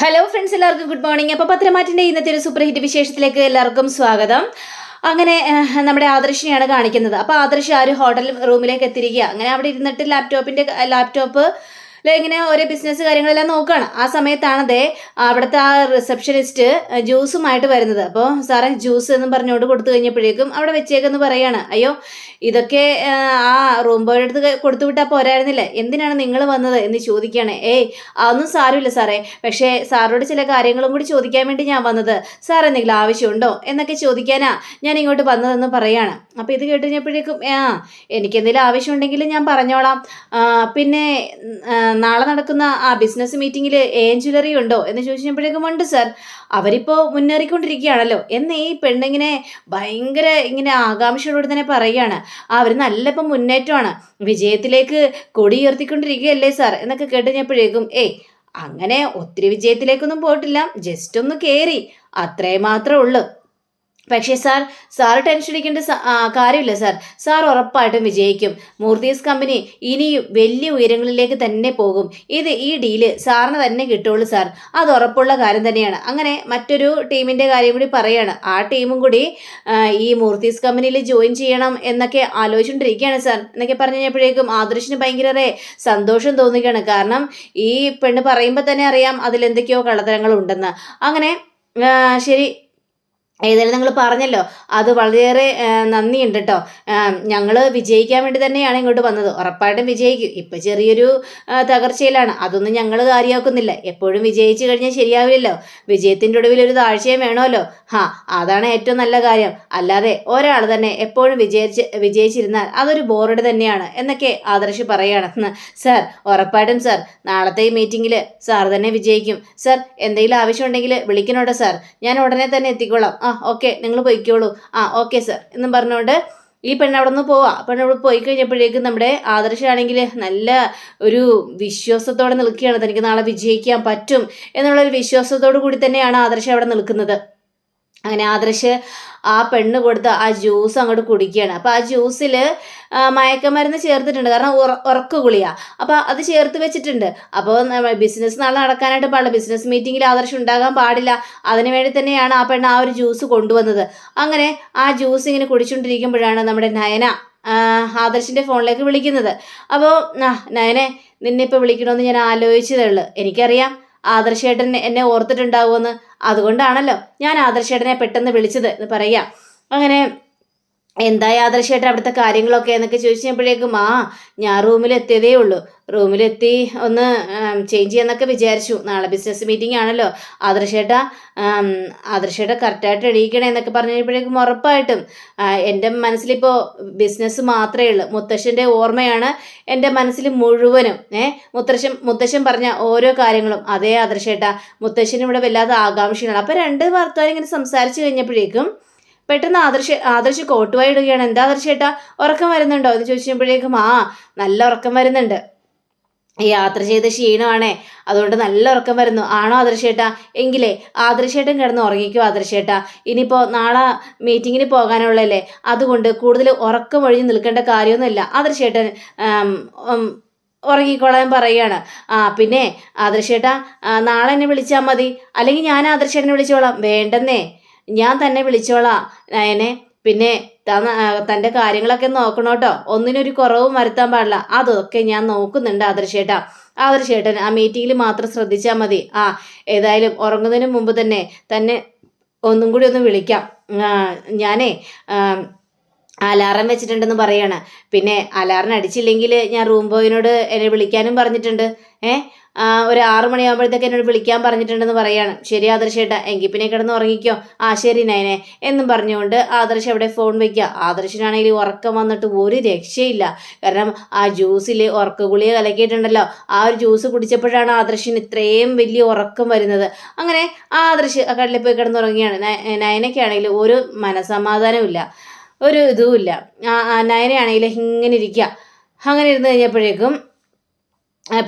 Hello friends എല്ലാവർക്കും good morning അപ്പോൾ പത്രമാറ്റിന്റെ ഇന്നത്തെ ഒരു സൂപ്പർ ഹിറ്റ് വിശേഷത്തിലേക്ക് എല്ലാവർക്കും സ്വാഗതം. അങ്ങനെ നമ്മുടെ ആദർശിനെയാണ് കാണിക്കുന്നത്. അപ്പോൾ ആദർശ് ആ ഒരു ഹോട്ടൽ റൂമിലേക്ക് എത്തിരിക്കുക അങ്ങനെ അവിടെ ഇരുന്നിട്ട് ലാപ്ടോപ്പിന്റെ ലാപ്ടോപ്പ് ഇങ്ങനെ ഓരോ ബിസിനസ് കാര്യങ്ങളെല്ലാം നോക്കുകയാണ് ആ സമയത്താണ് അവിടുത്തെ ആ റിസപ്ഷനിസ്റ്റ് ജ്യൂസുമായിട്ട് വരുന്നത്. അപ്പോൾ സാറേ ജ്യൂസ് എന്ന് പറഞ്ഞുകൊണ്ട് കൊടുത്തു കഴിഞ്ഞപ്പോഴേക്കും അവിടെ വെച്ചേക്കെന്ന് പറയാണ്. അയ്യോ ഇതൊക്കെ ആ, റൂം ബോയുടെ അടുത്ത് കൊടുത്തു വിട്ടാൽ പോരായിരുന്നില്ല? എന്തിനാണ് നിങ്ങൾ വന്നത് എന്ന് ചോദിക്കുകയാണ്. ഏയ് അതൊന്നും സാരമില്ല സാറേ. പക്ഷേ സാറോട് ചില കാര്യങ്ങളും കൂടി ചോദിക്കാൻ വേണ്ടി ഞാൻ വന്നത് സാർ എന്തെങ്കിലും ആവശ്യമുണ്ടോ? എന്നൊക്കെ ചോദിക്കാനാ ഞാൻ ഇങ്ങോട്ട് വന്നതെന്ന് പറയാണ്. അപ്പോൾ ഇത് കേട്ട് കഴിഞ്ഞപ്പോഴേക്കും ആ എനിക്ക് എന്തെങ്കിലും ആവശ്യമുണ്ടെങ്കിൽ ഞാൻ പറഞ്ഞോളാം. പിന്നെ നാളെ നടക്കുന്ന ആ ബിസിനസ് മീറ്റിങ്ങിൽ ഏൻ ജ്വല്ലറി ഉണ്ടോ? എന്ന് ചോദിച്ചപ്പോഴേക്കും ഉണ്ട് സാർ. അവരിപ്പോൾ മുന്നേറിക്കൊണ്ടിരിക്കുകയാണല്ലോ. എന്ന് ഈ പെണ്ണിങ്ങനെ ഭയങ്കര ഇങ്ങനെ ആകാംക്ഷയോട് തന്നെ പറയുകയാണ്. അവർ നല്ല ഇപ്പം മുന്നേറ്റമാണ്. വിജയത്തിലേക്ക് കൊടി ഉയർത്തിക്കൊണ്ടിരിക്കുകയല്ലേ സാർ? എന്നൊക്കെ കേട്ടുകഴിഞ്ഞപ്പോഴേക്കും ഏയ് അങ്ങനെ ഒത്തിരി വിജയത്തിലേക്കൊന്നും പോയിട്ടില്ല. ജസ്റ്റ് ഒന്ന് കയറി അത്രേ മാത്രമേ ഉള്ളൂ. പക്ഷേ സാർ സാർ ടെൻഷൻ അടിക്കേണ്ട കാര്യമില്ല സാർ. സാർ ഉറപ്പായിട്ടും വിജയിക്കും. മൂർത്തീസ് കമ്പനി ഇനിയും വലിയ ഉയരങ്ങളിലേക്ക് തന്നെ പോകും. ഇത് ഈ ഡീൽ സാറിന് തന്നെ കിട്ടുള്ളൂ സാർ. അത് ഉറപ്പുള്ള കാര്യം തന്നെയാണ്. അങ്ങനെ മറ്റൊരു ടീമിന്റെ കാര്യം കൂടി പറയുകയാണ് ആ ടീമും കൂടി ഈ മൂർത്തീസ് കമ്പനിയിൽ ജോയിൻ ചെയ്യണം എന്നൊക്കെ ആലോചിച്ചുകൊണ്ടിരിക്കുകയാണ് സാർ. എന്നൊക്കെ പറഞ്ഞു കഴിഞ്ഞപ്പോഴേക്കും ആദർശിന് ഭയങ്കര സന്തോഷം തോന്നുകയാണ്. കാരണം ഈ പെണ്ണ് പറയുമ്പോൾ തന്നെ അറിയാം അതിലെന്തൊക്കെയോ കള്ളത്തരങ്ങളുണ്ടെന്ന്. അങ്ങനെ ശരി ഏതായാലും നിങ്ങൾ പറഞ്ഞല്ലോ. അത് വളരെയേറെ നന്ദിയുണ്ട് കേട്ടോ ഞങ്ങൾ വിജയിക്കാൻ വേണ്ടി തന്നെയാണ് ഇങ്ങോട്ട് വന്നത്. ഉറപ്പായിട്ടും വിജയിക്കും. ഇപ്പം ചെറിയൊരു തകർച്ചയിലാണ്. അതൊന്നും ഞങ്ങൾ കാര്യമാക്കുന്നില്ല. എപ്പോഴും വിജയിച്ചു കഴിഞ്ഞാൽ ശരിയാവില്ലല്ലോ. വിജയത്തിന്റെ ഒടുവിൽ ഒരു താഴ്ചയും വേണമല്ലോ. ഹാ അതാണ് ഏറ്റവും നല്ല കാര്യം. അല്ലാതെ ഒരാൾ തന്നെ എപ്പോഴും വിജയിച്ച് വിജയിച്ചിരുന്നാൽ അതൊരു ബോറഡ് തന്നെയാണ് എന്നൊക്കെ ആദർശ് പറയുകയാണ് സാർ ഉറപ്പായിട്ടും സാർ. നാളത്തെ ഈ മീറ്റിങ്ങിൽ സാർ തന്നെ വിജയിക്കും. സാർ എന്തെങ്കിലും ആവശ്യമുണ്ടെങ്കിൽ വിളിക്കണോട്ടോ സാർ? ഞാൻ ഉടനെ തന്നെ എത്തിക്കോളാം. ആ ഓക്കെ നിങ്ങൾ പൊയ്ക്കോളൂ. ആ ഓക്കെ സർ എന്നും പറഞ്ഞുകൊണ്ട് ഈ പെണ്ണ് അവിടെ നിന്ന് പോവാ. പെണ്ണ് അവിടെ പോയി കഴിഞ്ഞപ്പോഴേക്കും നമ്മുടെ ആദർശാണെങ്കിൽ നല്ല ഒരു വിശ്വാസത്തോടെ നിൽക്കുകയാണ്. തനിക്ക് നാളെ വിജയിക്കാൻ പറ്റും എന്നുള്ളൊരു വിശ്വാസത്തോടു കൂടി തന്നെയാണ് ആദർശം അവിടെ നിൽക്കുന്നത്. അങ്ങനെ ആദർശ് ആ പെണ്ണ് കൊടുത്ത ആ ജ്യൂസ് അങ്ങോട്ട് കുടിക്കുകയാണ്. അപ്പോൾ ആ ജ്യൂസിൽ മയക്കമരുന്ന് ചേർത്തിട്ടുണ്ട്. കാരണം ഉറ ഉറക്ക ഗുളിയ. അപ്പോൾ അത് ചേർത്ത് വെച്ചിട്ടുണ്ട്. അപ്പോൾ ബിസിനസ് നാളെ നടക്കാനായിട്ട് പാടില്ല. ബിസിനസ് മീറ്റിങ്ങിൽ ആദർശം ഉണ്ടാകാൻ പാടില്ല. അതിനു വേണ്ടി തന്നെയാണ് ആ പെണ്ണ് ആ ഒരു ജ്യൂസ് കൊണ്ടുവന്നത്. അങ്ങനെ ആ ജ്യൂസ് ഇങ്ങനെ കുടിച്ചുകൊണ്ടിരിക്കുമ്പോഴാണ് നമ്മുടെ നയന ആദർശിന്റെ ഫോണിലേക്ക് വിളിക്കുന്നത്. അപ്പോൾ നയനെ നിന്നെ ഇപ്പോൾ വിളിക്കണമെന്ന് ഞാൻ ആലോചിച്ചതേ ഉള്ളൂ. എനിക്കറിയാം. ആദർശേട്ടൻ എന്നെ ഓർത്തിട്ടുണ്ടാവുമെന്ന് അതുകൊണ്ടാണല്ലോ ഞാൻ ആദർശേട്ടനെ പെട്ടെന്ന് വിളിച്ചത് എന്ന് പറയാം അങ്ങനെ എന്തായി യാദർശിയായിട്ട് അവിടുത്തെ കാര്യങ്ങളൊക്കെ എന്നൊക്കെ ചോദിച്ചപ്പോഴേക്കും ആ ഞാൻ റൂമിലെത്തിയതേ ഉള്ളൂ. റൂമിലെത്തി ഒന്ന് ചേഞ്ച് ചെയ്യാന്നൊക്കെ വിചാരിച്ചു. നാളെ ബിസിനസ് മീറ്റിംഗ് ആണല്ലോ. ആദർശേട്ട ആദർശേട്ട കറക്റ്റായിട്ട് എണീക്കണേ എന്നൊക്കെ പറഞ്ഞപ്പോഴേക്കും ഉറപ്പായിട്ടും എന്റെ മനസ്സിലിപ്പോൾ ബിസിനസ് മാത്രമേ ഉള്ളൂ. മുത്തശ്ശന്റെ ഓർമ്മയാണ് എന്റെ മനസ്സിൽ മുഴുവനും. ഏ മുത്തശ്ശൻ മുത്തശ്ശൻ പറഞ്ഞ ഓരോ കാര്യങ്ങളും. അതേ ആദർശേട്ട മുത്തശ്ശനും ഇവിടെ വല്ലാതെ ആകാംക്ഷയാണ്. അപ്പോൾ രണ്ട് ഭർത്താവ് ഇങ്ങനെ സംസാരിച്ച് കഴിഞ്ഞപ്പോഴേക്കും പെട്ടെന്ന് ആദർശ ആദർശ് കോട്ടുവായി ഇടുകയാണ് എന്താ ആദർശേട്ടാ ഉറക്കം വരുന്നുണ്ടോ? എന്ന് ചോദിച്ചപ്പോഴേക്കും ആ നല്ല ഉറക്കം വരുന്നുണ്ട്. യാത്ര ചെയ്ത ക്ഷീണമാണേ. അതുകൊണ്ട് നല്ല ഉറക്കം വരുന്നു. ആണോ ആദർശേട്ടാ എങ്കിലേ ആദർശേട്ടൻ കിടന്ന് ഉറങ്ങിക്കോ ആദർശേട്ടാ ഇനിയിപ്പോൾ നാളെ മീറ്റിങ്ങിന് പോകാനുള്ളല്ലേ അതുകൊണ്ട് കൂടുതൽ ഉറക്കം ഒഴിഞ്ഞ് നിൽക്കേണ്ട കാര്യമൊന്നുമില്ല. ആദർശേട്ടൻ ഉറങ്ങിക്കോളാൻ പറയുകയാണ്. ആ പിന്നെ ആദർശേട്ടാ നാളെ എന്നെ വിളിച്ചാൽ മതി. അല്ലെങ്കിൽ ഞാൻ ആദർശേട്ടനെ വിളിച്ചോളാം. വേണ്ടെന്നേ. ഞാൻ തന്നെ വിളിച്ചോളാം നയനെ. പിന്നെ തന്റെ കാര്യങ്ങളൊക്കെ നോക്കണം കേട്ടോ. ഒന്നിനൊരു കുറവും വരുത്താൻ പാടില്ല. അതൊക്കെ ഞാൻ നോക്കുന്നുണ്ട് ആദർശേട്ടാ. ആദർശേട്ടൻ ആ മീറ്റിങ്ങിൽ മാത്രം ശ്രദ്ധിച്ചാൽ മതി. ആ ഏതായാലും ഉറങ്ങുന്നതിന് മുമ്പ് തന്നെ തന്നെ ഒന്നും കൂടി ഒന്ന് വിളിക്കാം. ഞാനേ അലാറം വെച്ചിട്ടുണ്ടെന്ന് പറയാണ്. പിന്നെ അലാറം അടിച്ചില്ലെങ്കിൽ ഞാൻ റൂം ബോയിനോട് എന്നെ വിളിക്കാനും പറഞ്ഞിട്ടുണ്ട്. ഏ ഒരു ആറു മണിയാകുമ്പോഴത്തേക്ക് എന്നോട് വിളിക്കാൻ പറഞ്ഞിട്ടുണ്ടെന്ന് പറയാണ്. ശരി ആദർശേട്ടാ എങ്കിൽ പിന്നെ കിടന്ന് ഉറങ്ങിക്കോ. ആ ശരി നയനെ എന്നും പറഞ്ഞുകൊണ്ട് ആദർശ് അവിടെ ഫോൺ വയ്ക്കുക ആദർശനാണെങ്കിൽ ഉറക്കം വന്നിട്ട് ഒരു രക്ഷയില്ല. കാരണം ആ ജ്യൂസിൽ ഉറക്ക ഗുളിക കലക്കിയിട്ടുണ്ടല്ലോ. ആ ഒരു ജ്യൂസ് കുടിച്ചപ്പോഴാണ് ആദർശിന് ഇത്രയും വലിയ ഉറക്കം വരുന്നത്. അങ്ങനെ ആദർശ് കടലിൽ പോയി കിടന്നുറങ്ങിയാണ് നയ- നയനയ്ക്കാണെങ്കിൽ ഒരു മനസമാധാനമില്ല ഒരു ഇതുമില്ല നയനയാണെങ്കിൽ ഇങ്ങനെ ഇരിക്കുക. അങ്ങനെ ഇരുന്ന് കഴിഞ്ഞപ്പോഴേക്കും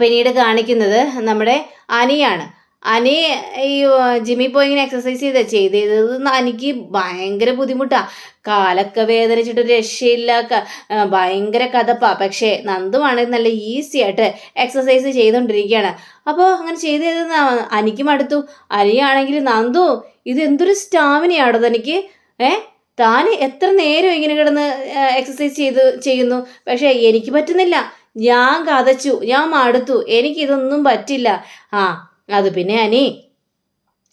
പിന്നീട് കാണിക്കുന്നത് നമ്മുടെ അനിയാണ്. അനി ഈ ജിമ്മി പോയി ഇങ്ങനെ എക്സസൈസ് ചെയ്ത ചെയ്ത് അനിക്ക് ഭയങ്കര ബുദ്ധിമുട്ടാണ് കാലൊക്കെ വേദനിച്ചിട്ട് ഒരു രക്ഷയില്ല ഭയങ്കര കഥപ്പാ. പക്ഷേ നന്ദുവാണെങ്കിൽ നല്ല ഈസി ആയിട്ട് എക്സസൈസ് ചെയ്തുകൊണ്ടിരിക്കുകയാണ് അപ്പോൾ അങ്ങനെ ചെയ്ത് ചെയ്ത് അനിക്ക് മടുത്തു അനിയാണെങ്കിൽ നന്ദു ഇത് എന്തൊരു സ്റ്റാമിനയാണോ തനിക്ക്? ഏ? താൻ എത്ര നേരം ഇങ്ങനെ കിടന്ന് എക്സസൈസ് ചെയ്ത് ചെയ്യുന്നു? പക്ഷേ എനിക്ക് പറ്റുന്നില്ല. ഞാൻ കഥച്ചു ഞാൻ മടുത്തു. എനിക്കിതൊന്നും പറ്റില്ല. ആ അത് പിന്നെ അനി.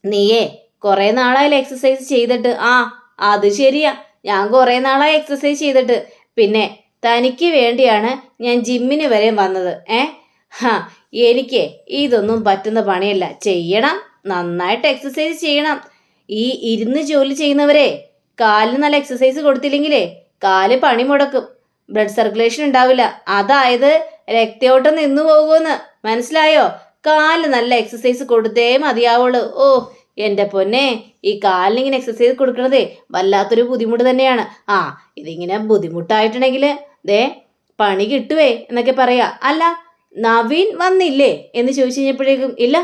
നീയേ കുറേ നാളായി എക്സസൈസ് ചെയ്തിട്ട്. ആ അത് ശരിയാ. ഞാൻ കുറേ നാളായി എക്സസൈസ് ചെയ്തിട്ട്. പിന്നെ തനിക്ക് വേണ്ടിയാണ് ഞാൻ ജിമ്മിന് വരെ വന്നത്. ഏ? ഹാ എനിക്ക് ഇതൊന്നും പറ്റുന്ന പണിയല്ല. ചെയ്യണം. നന്നായിട്ട് എക്സസൈസ് ചെയ്യണം. ഈ ഇരുന്ന് ജോലി ചെയ്യുന്നവരെ കാലിന് നല്ല എക്സസൈസ് കൊടുത്തില്ലെങ്കിലേ കാൽ പണി മുടക്കും ബ്ലഡ് സർക്കുലേഷൻ ഉണ്ടാവില്ല. അതായത് രക്തയോട്ടം നിന്നു പോകുമെന്ന്. മനസ്സിലായോ? കാൽ നല്ല എക്സസൈസ് കൊടുത്തേ മതിയാവുള്ളൂ. ഓ എന്റെ പൊന്നെ ഈ കാലിനിങ്ങനെ എക്സസൈസ് കൊടുക്കണതേ വല്ലാത്തൊരു ബുദ്ധിമുട്ട് തന്നെയാണ്. ആ ഇതിങ്ങനെ ബുദ്ധിമുട്ടായിട്ടുണ്ടെങ്കിൽ ദേ പണി കിട്ടുവേ എന്നൊക്കെ പറയാ. അല്ല നവീൻ വന്നില്ലേ എന്ന് ചോദിച്ചു കഴിഞ്ഞപ്പോഴേക്കും ഇല്ല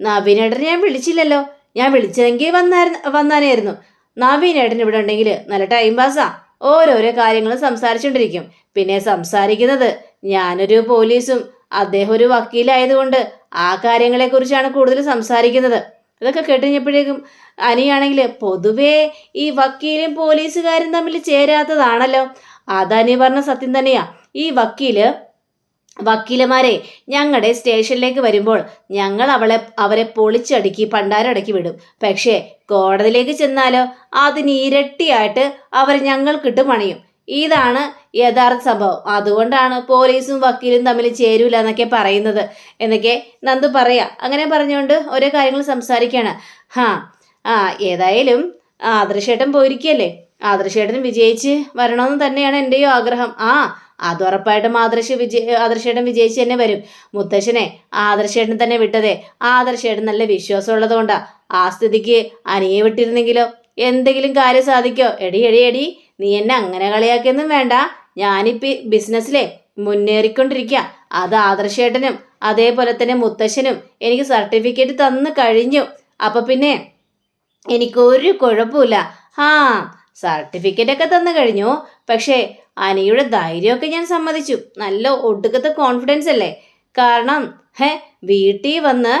നവീനേട്ടൻ ഞാൻ വിളിച്ചില്ലല്ലോ. ഞാൻ വിളിച്ചെങ്കിൽ വന്നായിരുന്നു വന്നാനായിരുന്നു. നവീനേട്ടൻ ഇവിടെ ഉണ്ടെങ്കിൽ നല്ല ടൈം പാസ്സാ ഓരോരോ കാര്യങ്ങൾ സംസാരിച്ചുകൊണ്ടിരിക്കും പിന്നെ സംസാരിക്കുന്നത് ഞാനൊരു പോലീസും അദ്ദേഹം ഒരു വക്കീലായതുകൊണ്ട് ആ കാര്യങ്ങളെക്കുറിച്ചാണ് കൂടുതൽ സംസാരിക്കുന്നത്. ഇതൊക്കെ കേട്ടുകഴിഞ്ഞപ്പോഴേക്കും അനിയാണെങ്കിൽ പൊതുവേ ഈ വക്കീലും പോലീസുകാരും തമ്മിൽ ചേരാത്തതാണല്ലോ. അതനി പറഞ്ഞ സത്യം തന്നെയാ. ഈ വക്കീൽ വക്കീലമാരെ ഞങ്ങളുടെ സ്റ്റേഷനിലേക്ക് വരുമ്പോൾ ഞങ്ങൾ അവളെ അവരെ പൊളിച്ചടുക്കി പണ്ടാരടക്കി വിടും. പക്ഷേ കോടതിയിലേക്ക് ചെന്നാലോ? അതിന് ഇരട്ടിയായിട്ട് അവർ ഞങ്ങൾക്കിട്ട് പണിയും ഇതാണ് യഥാർത്ഥ സംഭവം. അതുകൊണ്ടാണ് പോലീസും വക്കീലും തമ്മിൽ ചേരൂല എന്നൊക്കെ പറയുന്നത്. എന്നൊക്കെ നന്ദു പറയാ. അങ്ങനെ പറഞ്ഞുകൊണ്ട് ഓരോ കാര്യങ്ങൾ സംസാരിക്കുകയാണ് ഹാ ആ ഏതായാലും ആദർശേട്ടൻ പോയിരിക്കുകയല്ലേ ആദർശേട്ടൻ വിജയിച്ച് വരണമെന്ന് തന്നെയാണ് എന്റെയും ആഗ്രഹം. ആ അത് ഉറപ്പായിട്ടും ആദർശ വിജയ ആദർശേട്ടൻ വിജയിച്ച് തന്നെ വരും. മുത്തശ്ശനെ ആദർശേട്ടൻ തന്നെ വിട്ടതേ. ആദർശേട്ടൻ നല്ല വിശ്വാസമുള്ളതുകൊണ്ടാണ് ആ സ്ഥിതിക്ക് അനിയെ വിട്ടിരുന്നെങ്കിലോ? എന്തെങ്കിലും കാര്യം സാധിക്കോ? എടി എടി എടി നീ എന്നെ അങ്ങനെ കളിയാക്കിയൊന്നും വേണ്ട. ഞാനിപ്പി ബിസിനസ്സിലെ മുന്നേറിക്കൊണ്ടിരിക്കുക അത് ആദർശേട്ടനും അതേപോലെ തന്നെ മുത്തശ്ശനും എനിക്ക് സർട്ടിഫിക്കറ്റ് തന്നു കഴിഞ്ഞു. അപ്പൊ പിന്നെ എനിക്കൊരു കുഴപ്പമില്ല ആ സർട്ടിഫിക്കറ്റ് ഒക്കെ തന്നു കഴിഞ്ഞു. പക്ഷേ അനിയുടെ ധൈര്യമൊക്കെ ഞാൻ സമ്മതിച്ചു. നല്ല ഒടുക്കത്തെ കോൺഫിഡൻസ് അല്ലേ? കാരണം ഹേ വീട്ടിൽ വന്ന്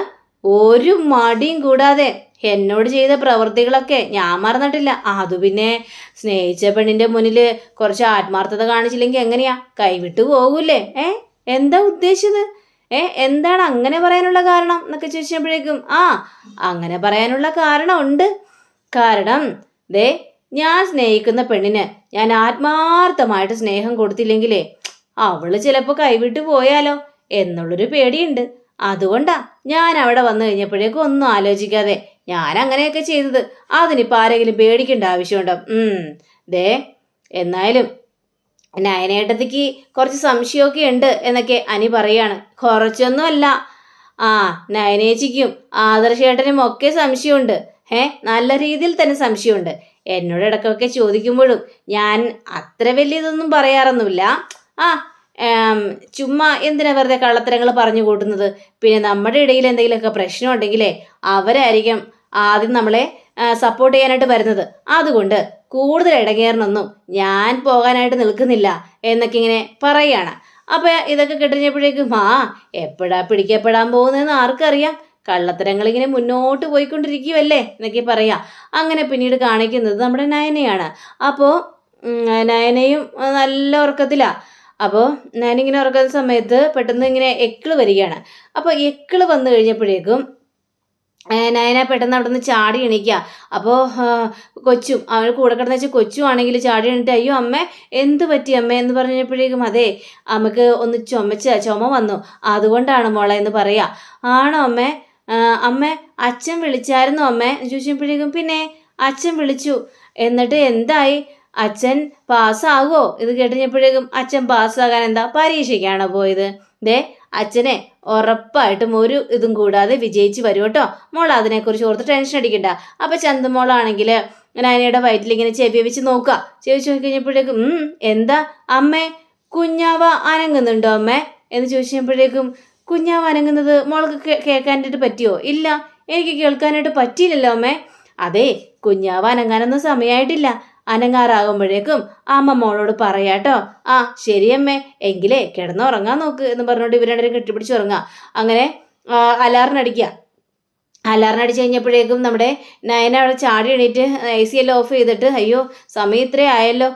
ഒരു മടിയും കൂടാതെ എന്നോട് ചെയ്ത പ്രവൃത്തികളൊക്കെ ഞാൻ മറന്നിട്ടില്ല. അത് പിന്നെ സ്നേഹിച്ച പെണ്ണിന്റെ മുന്നിൽ കുറച്ച് ആത്മാർത്ഥത കാണിച്ചില്ലെങ്കിൽ എങ്ങനെയാ? കൈവിട്ടു പോകൂലേ ഏ എന്താ ഉദ്ദേശിച്ചത്? ഏ എന്താണ് അങ്ങനെ പറയാനുള്ള കാരണം എന്നൊക്കെ ചോദിച്ചപ്പോഴേക്കും ആ അങ്ങനെ പറയാനുള്ള കാരണമുണ്ട് കാരണം ദേ ഞാൻ സ്നേഹിക്കുന്ന പെണ്ണിന് ഞാൻ ആത്മാർത്ഥമായിട്ട് സ്നേഹം കൊടുത്തില്ലെങ്കിലേ അവൾ ചിലപ്പോൾ കൈവിട്ടു പോയാലോ എന്നുള്ളൊരു പേടിയുണ്ട്. അതുകൊണ്ടാ ഞാൻ അവിടെ വന്നു കഴിഞ്ഞപ്പോഴേക്കും ഒന്നും ആലോചിക്കാതെ ഞാൻ അങ്ങനെയൊക്കെ ചെയ്തത്. അതിനിപ്പോൾ ആരെങ്കിലും പേടിക്കേണ്ട ആവശ്യമുണ്ടോ? ദേ എന്നായാലും നയനേട്ടത്തിക്ക് കുറച്ച് സംശയമൊക്കെ ഉണ്ട് എന്നൊക്കെ അനി പറയാണ്. കുറച്ചൊന്നുമല്ല. ആ നയനേച്ചിക്കും ആദർശേട്ടനും ഒക്കെ സംശയമുണ്ട്. ഏ നല്ല രീതിയിൽ തന്നെ സംശയമുണ്ട്. എന്നോട് ഇടയ്ക്കൊക്കെ ചോദിക്കുമ്പോഴും ഞാൻ അത്ര വലിയതൊന്നും പറയാറൊന്നുമില്ല. ആ ചുമ്മാ എന്തിനാ വെറുതെ കള്ളത്തരങ്ങൾ പറഞ്ഞു കൂട്ടുന്നത്? പിന്നെ നമ്മുടെ ഇടയിൽ എന്തെങ്കിലുമൊക്കെ പ്രശ്നം ഉണ്ടെങ്കിലേ അവരായിരിക്കും ആദ്യം നമ്മളെ സപ്പോർട്ട് ചെയ്യാനായിട്ട് വരുന്നത്. അതുകൊണ്ട് കൂടുതൽ ഇടങ്ങേറണമെന്നും ഞാൻ പോകാനായിട്ട് നിൽക്കുന്നില്ല എന്നൊക്കെ ഇങ്ങനെ പറയുകയാണ് അപ്പോൾ ഇതൊക്കെ കിട്ടുന്നപ്പോഴേക്കും ആ എപ്പോഴാ പിടിക്കപ്പെടാൻ പോകുന്നതെന്ന് ആർക്കറിയാം? കള്ളത്തരങ്ങൾ ഇങ്ങനെ മുന്നോട്ട് പോയിക്കൊണ്ടിരിക്കുകയല്ലേ എന്നൊക്കെ പറയാം. അങ്ങനെ പിന്നീട് കാണിക്കുന്നത് നമ്മുടെ നയനയാണ്. അപ്പോൾ നയനയും നല്ല ഉറക്കത്തിലാണ് അപ്പോൾ ഞാനിങ്ങനെ ഉറക്കുന്ന സമയത്ത് പെട്ടെന്ന് ഇങ്ങനെ എക്കിൾ വരികയാണ്. അപ്പോൾ എക്കിൾ വന്നു കഴിഞ്ഞപ്പോഴേക്കും നയന പെട്ടെന്ന് അവിടെ നിന്ന് ചാടി എണീക്കുക അപ്പോൾ കൊച്ചും അവൾ കൂടെ കിടന്ന് വെച്ചാൽ കൊച്ചും ആണെങ്കിൽ ചാടി എണീറ്റ് അയ്യോ അമ്മ എന്ത് പറ്റി അമ്മ? എന്ന് പറഞ്ഞപ്പോഴേക്കും അതെ അമ്മയ്ക്ക് ഒന്ന് ചുമച്ച ചുമ വന്നു. അതുകൊണ്ടാണ് മോളെ എന്ന് പറയാ. ആണോ അമ്മേ? അമ്മേ അച്ഛൻ വിളിച്ചായിരുന്നോ അമ്മേ. എന്ന് ചോദിച്ചപ്പോഴേക്കും പിന്നെ അച്ഛൻ വിളിച്ചു. എന്നിട്ട് എന്തായി? അച്ഛൻ പാസ്സാകുമോ ഇത് കേട്ടുകഴിഞ്ഞപ്പോഴേക്കും അച്ഛൻ പാസ്സാകാൻ എന്താ പരീക്ഷയ്ക്കാണോ പോയത്? ദേ അച്ഛനെ ഉറപ്പായിട്ടും ഒരു ഇതും കൂടാതെ വിജയിച്ച് വരും കേട്ടോ. മോൾ അതിനെക്കുറിച്ച് ഓർത്ത് ടെൻഷൻ അടിക്കണ്ട. അപ്പം ചന്തമോളാണെങ്കിൽ നയനയുടെ വയറ്റിൽ ഇങ്ങനെ ചെവി വെച്ച് നോക്കുക. ചെവി വെച്ച് കഴിഞ്ഞപ്പോഴേക്കും എന്താ? അമ്മേ കുഞ്ഞാവ അനങ്ങുന്നുണ്ടോ അമ്മേ? എന്ന് ചോദിച്ചപ്പോഴേക്കും കുഞ്ഞാവ് അനങ്ങുന്നത് മോൾക്ക് കേൾക്കാനായിട്ട് പറ്റിയോ? ഇല്ല. എനിക്ക് കേൾക്കാനായിട്ട് പറ്റിയില്ലല്ലോ അമ്മേ. അതെ കുഞ്ഞാവ് അനങ്ങാനൊന്നും സമയമായിട്ടില്ല അനങ്ങാറാകുമ്പോഴേക്കും അമ്മ മോളോട് പറയാട്ടോ. ആ ശരിയമ്മേ എങ്കിലേ കിടന്നുറങ്ങാൻ നോക്ക് എന്ന് പറഞ്ഞുകൊണ്ട് ഇവരുടെ കെട്ടിപ്പിടിച്ച് കെട്ടിപ്പിടിച്ചുറങ്ങാം അങ്ങനെ അലാറിനടിക്കുക അലാറിനടിച്ച് കഴിഞ്ഞപ്പോഴേക്കും നമ്മുടെ നയന അവിടെ ചാടി എണീറ്റ് എ സി എല്ലാം ഓഫ് ചെയ്തിട്ട് അയ്യോ സമയം ഇത്രേ ആയല്ലോ.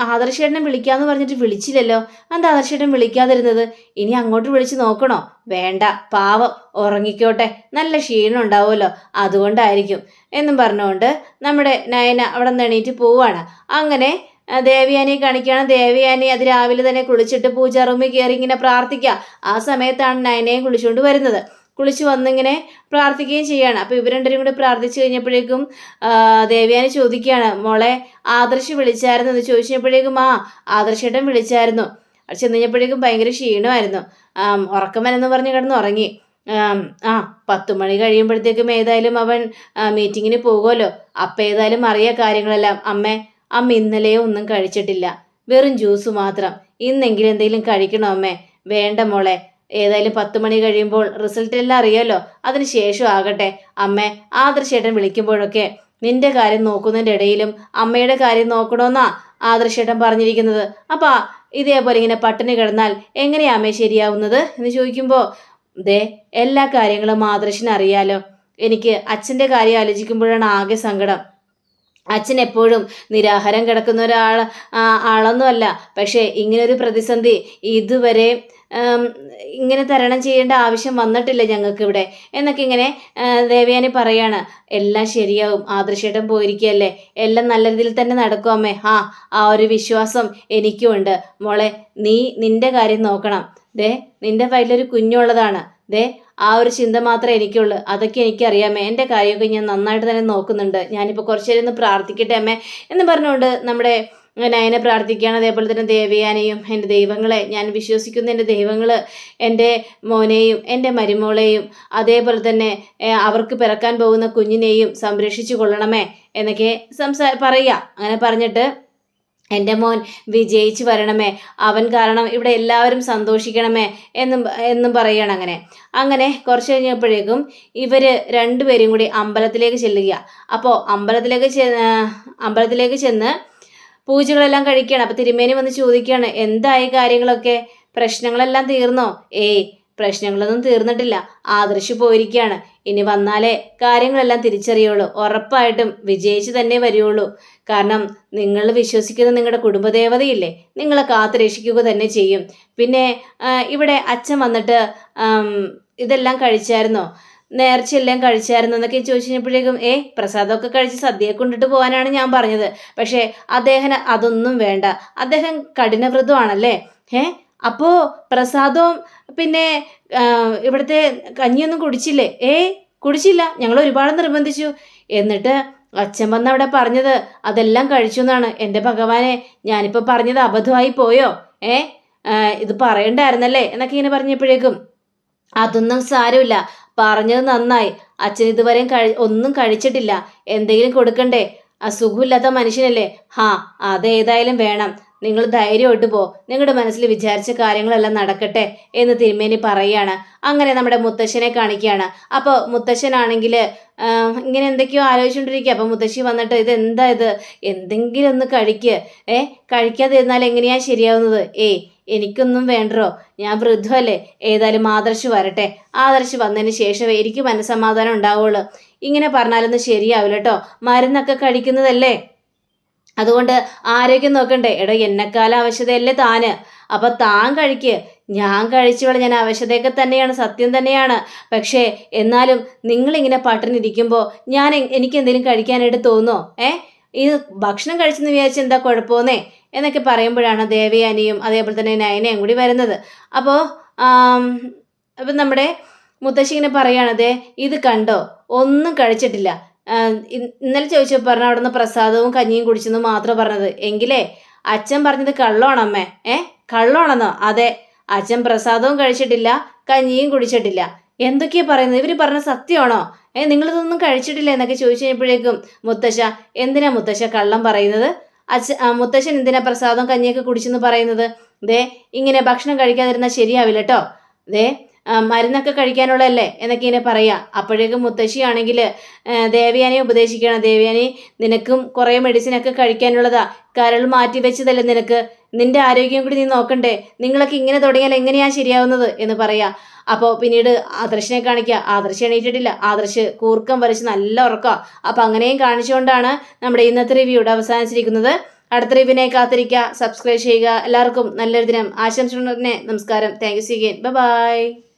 ആദർശേട്ടനെ വിളിക്കാമെന്ന് പറഞ്ഞിട്ട് വിളിച്ചില്ലല്ലോ. എന്താ ആദർശേട്ടൻ വിളിക്കാതിരുന്നത്? ഇനി അങ്ങോട്ട് വിളിച്ച് നോക്കണോ? വേണ്ട പാവം. ഉറങ്ങിക്കോട്ടെ. നല്ല ക്ഷീണം ഉണ്ടാവുമല്ലോ. അതുകൊണ്ടായിരിക്കും. എന്നും പറഞ്ഞുകൊണ്ട് നമ്മുടെ നയന അവിടെ നിന്ന് എണീറ്റ് പോവാണ് അങ്ങനെ ദേവിയാനെ കാണിക്കുകയാണ്. ദേവിയാനെ അത് രാവിലെ തന്നെ കുളിച്ചിട്ട് പൂജാ റൂമിൽ കയറി ഇങ്ങനെ പ്രാർത്ഥിക്കുക. ആ സമയത്താണ് നയനയെ കുളിച്ചുകൊണ്ട് വരുന്നത്. കുളിച്ച് വന്നിങ്ങനെ പ്രാർത്ഥിക്കുകയും ചെയ്യാണ്. അപ്പോൾ ഇവർ രണ്ടുപേരും കൂടി പ്രാർത്ഥിച്ചു കഴിഞ്ഞപ്പോഴേക്കും ദേവിയാനെ ചോദിക്കുകയാണ് മോളെ ആദർശ് വിളിച്ചായിരുന്നു? എന്ന് ചോദിച്ചപ്പോഴേക്കും ആ ആദർശേട്ടൻ വിളിച്ചായിരുന്നു. ചെന്ന് കഴിഞ്ഞപ്പോഴേക്കും ഭയങ്കര ക്ഷീണമായിരുന്നു. ഉറക്കമെന്ന് പറഞ്ഞ് കിടന്ന് ഉറങ്ങി. ആ പത്തു മണി കഴിയുമ്പോഴത്തേക്കും ഏതായാലും അവൻ മീറ്റിങ്ങിന് പോകുമല്ലോ. അപ്പം ഏതായാലും അറിയാം കാര്യങ്ങളെല്ലാം. അമ്മേ അമ്മ ഇന്നലെയോ ഒന്നും കഴിച്ചിട്ടില്ല. വെറും ജ്യൂസ് മാത്രം. ഇന്നെങ്കിലും എന്തെങ്കിലും കഴിക്കണോ അമ്മേ? വേണ്ട മോളെ. ഏതായാലും പത്ത് മണി കഴിയുമ്പോൾ റിസൾട്ട് എല്ലാം അറിയാലോ. അതിന് ശേഷം ആകട്ടെ. അമ്മേ ആദർശേട്ടൻ വിളിക്കുമ്പോഴൊക്കെ നിന്റെ കാര്യം നോക്കുന്നതിന്റെ ഇടയിലും അമ്മയുടെ കാര്യം നോക്കണമെന്നാ ആദർശേട്ടൻ പറഞ്ഞിരിക്കുന്നത്. അപ്പം ഇതേപോലെ ഇങ്ങനെ പട്ടിണി കിടന്നാൽ എങ്ങനെയാ അമ്മേ ശരിയാവുന്നത് എന്ന് ചോദിക്കുമ്പോൾ ദേ എല്ലാ കാര്യങ്ങളും ആദർശിനറിയാലോ എനിക്ക് അച്ഛന്റെ കാര്യം ആലോചിക്കുമ്പോഴാണ് ആകെ സങ്കടം. അച്ഛൻ എപ്പോഴും നിരാഹാരം കിടക്കുന്ന ഒരാൾ ആളൊന്നുമല്ല. പക്ഷേ ഇങ്ങനൊരു പ്രതിസന്ധി ഇതുവരെ ഇങ്ങനെ തരണം ചെയ്യേണ്ട ആവശ്യം വന്നിട്ടില്ല ഞങ്ങൾക്ക് ഇവിടെ എന്നൊക്കെ ഇങ്ങനെ ദേവയാനി പറയാണ്. എല്ലാം ശരിയാവും. ആദർശേട്ടൻ പോയിരിക്കുകയല്ലേ. എല്ലാം നല്ല രീതിയിൽ തന്നെ നടക്കും അമ്മേ. ആ ആ ഒരു വിശ്വാസം എനിക്കുമുണ്ട് മോളെ നീ നിന്റെ കാര്യം നോക്കണം. ദേ നിന്റെ വയലൊരു കുഞ്ഞുള്ളതാണ്. ദേ ആ ഒരു ചിന്ത മാത്രമേ എനിക്കുള്ളൂ. അതൊക്കെ എനിക്കറിയാമേ. എന്റെ കാര്യമൊക്കെ ഞാൻ നന്നായിട്ട് തന്നെ നോക്കുന്നുണ്ട്. ഞാനിപ്പോൾ കുറച്ച് നേരം ഒന്ന് പ്രാർത്ഥിക്കട്ടെ അമ്മേ എന്ന് പറഞ്ഞുകൊണ്ട് നമ്മുടെ നയനെ പ്രാർത്ഥിക്കുകയാണ്. അതേപോലെ തന്നെ ദേവയാനെയും എന്റെ ദൈവങ്ങളെ ഞാൻ വിശ്വസിക്കുന്ന എന്റെ ദൈവങ്ങൾ എന്റെ മോനെയും എന്റെ മരുമോളെയും അതേപോലെ തന്നെ അവർക്ക് പിറക്കാൻ പോകുന്ന കുഞ്ഞിനെയും സംരക്ഷിച്ചു കൊള്ളണമേ എന്നൊക്കെ സംസാ പറയുക. അങ്ങനെ പറഞ്ഞിട്ട് എന്റെ മോൻ വിജയിച്ചു വരണമേ. അവൻ കാരണം ഇവിടെ എല്ലാവരും സന്തോഷിക്കണമേ എന്നും എന്നും പറയുകയാണ് അങ്ങനെ. അങ്ങനെ കുറച്ച് കഴിഞ്ഞപ്പോഴേക്കും ഇവർ രണ്ടുപേരും കൂടി അമ്പലത്തിലേക്ക് ചെല്ലുക. അപ്പോൾ അമ്പലത്തിലേക്ക് അമ്പലത്തിലേക്ക് ചെന്ന് പൂജകളെല്ലാം കഴിക്കുകയാണ്. അപ്പോൾ തിരുമേനി വന്ന് ചോദിക്കുകയാണ് എന്തായി കാര്യങ്ങളൊക്കെ? പ്രശ്നങ്ങളെല്ലാം തീർന്നോ? ഏയ് പ്രശ്നങ്ങളൊന്നും തീർന്നിട്ടില്ല. ആദർശ് പോയിരിക്കുകയാണ് ഇനി വന്നാലേ കാര്യങ്ങളെല്ലാം തിരിച്ചറിയുള്ളൂ. ഉറപ്പായിട്ടും വിജയിച്ച് തന്നെ വരികയുള്ളൂ കാരണം നിങ്ങൾ വിശ്വസിക്കുന്ന നിങ്ങളുടെ കുടുംബദേവതയില്ലേ നിങ്ങളെ കാത്തുരക്ഷിക്കുക തന്നെ ചെയ്യും. പിന്നെ ഇവിടെ അച്ഛൻ വന്നിട്ട് ഇതെല്ലാം കഴിച്ചായിരുന്നോ? നേർച്ചയെല്ലാം കഴിച്ചായിരുന്നു എന്നൊക്കെ ചോദിച്ചു കഴിഞ്ഞപ്പോഴേക്കും ഏ പ്രസാദമൊക്കെ കഴിച്ച് സദ്യയെ കൊണ്ടിട്ട് പോകാനാണ് ഞാൻ പറഞ്ഞത്. പക്ഷേ അദ്ദേഹം അതൊന്നും വേണ്ട. അദ്ദേഹം കഠിനവ്രതമാണല്ലേ? ഏ അപ്പോൾ പ്രസാദവും പിന്നെ ഇവിടുത്തെ കഞ്ഞിയൊന്നും കുടിച്ചില്ലേ? ഏ കുടിച്ചില്ല. ഞങ്ങൾ ഒരുപാട് നിർബന്ധിച്ചു. എന്നിട്ട് അച്ഛൻ വന്ന് അവിടെ പറഞ്ഞത് അതെല്ലാം കഴിച്ചു എന്നാണ്. എന്റെ ഭഗവാനെ ഞാനിപ്പോൾ പറഞ്ഞത് അബദ്ധമായി പോയോ? ഏ ഇത് പറയണ്ടായിരുന്നല്ലേ? എന്നൊക്കെ ഇങ്ങനെ പറഞ്ഞപ്പോഴേക്കും അതൊന്നും സാരമില്ല. പറഞ്ഞത് നന്നായി. അച്ഛൻ ഇതുവരെയും കഴി ഒന്നും കഴിച്ചിട്ടില്ല. എന്തെങ്കിലും കൊടുക്കണ്ടേ? അസുഖമില്ലാത്ത മനുഷ്യനല്ലേ? ഹാ അതേതായാലും വേണം. നിങ്ങൾ ധൈര്യമായിട്ട് പോ. നിങ്ങളുടെ മനസ്സിൽ വിചാരിച്ച കാര്യങ്ങളെല്ലാം നടക്കട്ടെ എന്ന് തിരുമേനി പറയുകയാണ്. അങ്ങനെ നമ്മുടെ മുത്തശ്ശനെ കാണിക്കുകയാണ്. അപ്പോൾ മുത്തശ്ശനാണെങ്കിൽ ഇങ്ങനെ എന്തൊക്കെയോ ആലോചിച്ചുകൊണ്ടിരിക്കുക അപ്പോൾ മുത്തശ്ശി വന്നിട്ട് ഇത് എന്താ ഇത്? എന്തെങ്കിലും ഒന്ന് കഴിക്ക്. ഏ കഴിക്കാതെ ഇരുന്നാൽ എങ്ങനെയാണ് ശരിയാവുന്നത്? ഏ എനിക്കൊന്നും വേണ്ടോ ഞാൻ വൃദ്ധമല്ലേ. ഏതായാലും ആദർശ് വരട്ടെ. ആദർശ് വന്നതിന് ശേഷമേ എനിക്ക് മനസ്സമാധാനം ഉണ്ടാവുള്ളൂ. ഇങ്ങനെ പറഞ്ഞാലൊന്നും ശരിയാവില്ല കേട്ടോ മരുന്നൊക്കെ കഴിക്കുന്നതല്ലേ? അതുകൊണ്ട് ആരോഗ്യം നോക്കണ്ടേ. എടോ എന്നെക്കാലം ആവശ്യതയല്ലേ താന്. അപ്പൊ താൻ കഴിക്ക്. ഞാൻ കഴിച്ചോളെ ഞാൻ ആവശ്യതയൊക്കെ തന്നെയാണ് സത്യം തന്നെയാണ്. പക്ഷേ എന്നാലും നിങ്ങളിങ്ങനെ പട്ടിണിരിക്കുമ്പോൾ ഞാൻ എനിക്ക് എന്തെങ്കിലും കഴിക്കാനായിട്ട് തോന്നുമോ ഏ? ഇത് ഭക്ഷണം കഴിച്ചെന്ന് വിചാരിച്ച് എന്താ കുഴപ്പമെന്നേ? എന്നൊക്കെ പറയുമ്പോഴാണ് ദേവയാനിയും അതേപോലെ തന്നെ നയനയും കൂടി വരുന്നത്. അപ്പോൾ അപ്പം നമ്മുടെ മുത്തശ്ശി ഇങ്ങനെ പറയുകയാണതേ ഇത് കണ്ടോ? ഒന്നും കഴിച്ചിട്ടില്ല. ഇന്നലെ ചോദിച്ചപ്പോൾ പറഞ്ഞു അവിടെ നിന്ന് പ്രസാദവും കഞ്ഞിയും കുടിച്ചെന്ന് മാത്രം പറഞ്ഞത്. എങ്കിലേ അച്ഛൻ പറഞ്ഞത് കള്ളോണമ്മേ. ഏ? കള്ളോണെന്നോ? അതെ. അച്ഛൻ പ്രസാദവും കഴിച്ചിട്ടില്ല കഞ്ഞിയും കുടിച്ചിട്ടില്ല. എന്തൊക്കെയാ പറയുന്നത്? ഇവർ പറഞ്ഞ സത്യമാണോ? ഏ നിങ്ങളിതൊന്നും കഴിച്ചിട്ടില്ല എന്നൊക്കെ ചോദിച്ചു കഴിഞ്ഞപ്പോഴേക്കും മുത്തശ്ശ എന്തിനാ മുത്തശ്ശ കള്ളം പറയുന്നത്? അച്ഛ മുത്തശ്ശൻ എന്തിനാ പ്രസാദം കഞ്ഞിയൊക്കെ കുടിച്ചെന്ന് പറയുന്നത്? ദേ ഇങ്ങനെ ഭക്ഷണം കഴിക്കാതിരുന്നാൽ ശരിയാവില്ല കേട്ടോ ദേ മരുന്നൊക്കെ കഴിക്കാനുള്ളതല്ലേ എന്നൊക്കെ ഇങ്ങനെ പറയുക അപ്പോഴേക്കും മുത്തശ്ശിയാണെങ്കിൽ ദേവയാനെ ഉപദേശിക്കണം ദേവയാനി നിനക്കും കുറേ മെഡിസിനൊക്കെ കഴിക്കാനുള്ളതാ. കരൾ മാറ്റി വെച്ചതല്ലേ നിനക്ക്. നിന്റെ ആരോഗ്യം കൂടി നീ നോക്കണ്ടേ. നിങ്ങളൊക്കെ ഇങ്ങനെ തുടങ്ങിയാൽ എങ്ങനെയാ ശരിയാവുന്നത് എന്ന് പറയാ. അപ്പോൾ പിന്നീട് ആദർശിനെ കാണിക്കുക ആദർശ് എണീറ്റിട്ടില്ല. ആദർശ് കൂർക്കം വരച്ച് നല്ല ഉറക്കുക അപ്പം അങ്ങനെയും കാണിച്ചുകൊണ്ടാണ് നമ്മുടെ ഇന്നത്തെ റിവ്യൂടെ അവസാനിച്ചിരിക്കുന്നത്. അടുത്ത റിവ്യൂനെ കാത്തിരിക്കുക. സബ്സ്ക്രൈബ് ചെയ്യുക. എല്ലാവർക്കും നല്ലൊരു ദിനം. ആശംസ നമസ്കാരം. Thank you see again bye